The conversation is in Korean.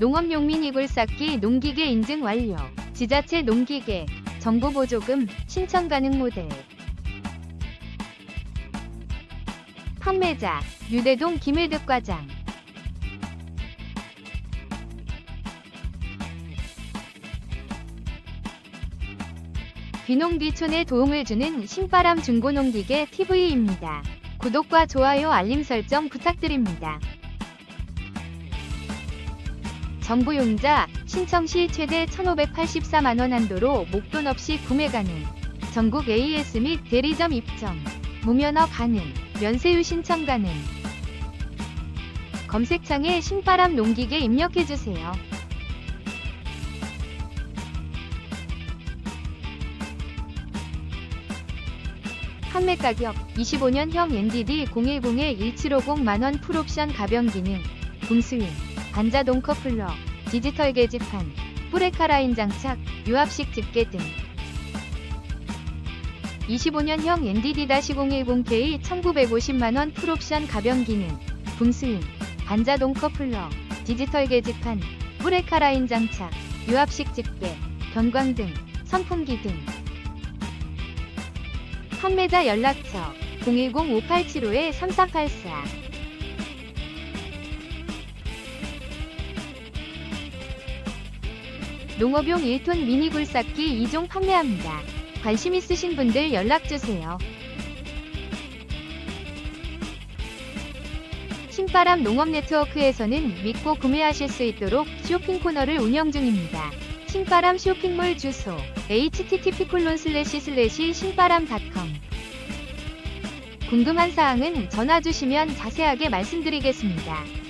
농업용 미니 굴삭기 농기계 인증 완료. 지자체 농기계 정보 보조금 신청 가능 모델. 판매자 유대동 김일득 과장. 귀농귀촌에 도움을 주는 신바람 중고농기계 TV입니다. 구독과 좋아요 알림 설정 부탁드립니다. 정부용자 신청 시 최대 1,584만원 한도로 목돈 없이 구매 가능. 전국 AS 및 대리점 입점. 무면허 가능. 면세유 신청 가능. 검색창에 신바람 농기계 입력해주세요. 판매 가격 25년형 NDD 010-1750 만원 풀옵션 가변 기능 분스윙 반자동 커플러 디지털 계지판 뿌레카 라인 장착 유압식 집게 등. 25년형 NDD-010K 1950만원 풀옵션 가변 기능 분스윙 반자동 커플러 디지털 계지판 뿌레카 라인 장착 유압식 집게 변광 등 선풍기 등. 판매자 연락처 010-5875-3484 농업용 1톤 미니 굴삭기 2종 판매합니다. 관심 있으신 분들 연락주세요. 신바람 농업 네트워크에서는 믿고 구매하실 수 있도록 쇼핑 코너를 운영 중입니다. 신바람 쇼핑몰 주소 http 신바람닷컴 궁금한 사항은 전화 주시면 자세하게 말씀드리겠습니다.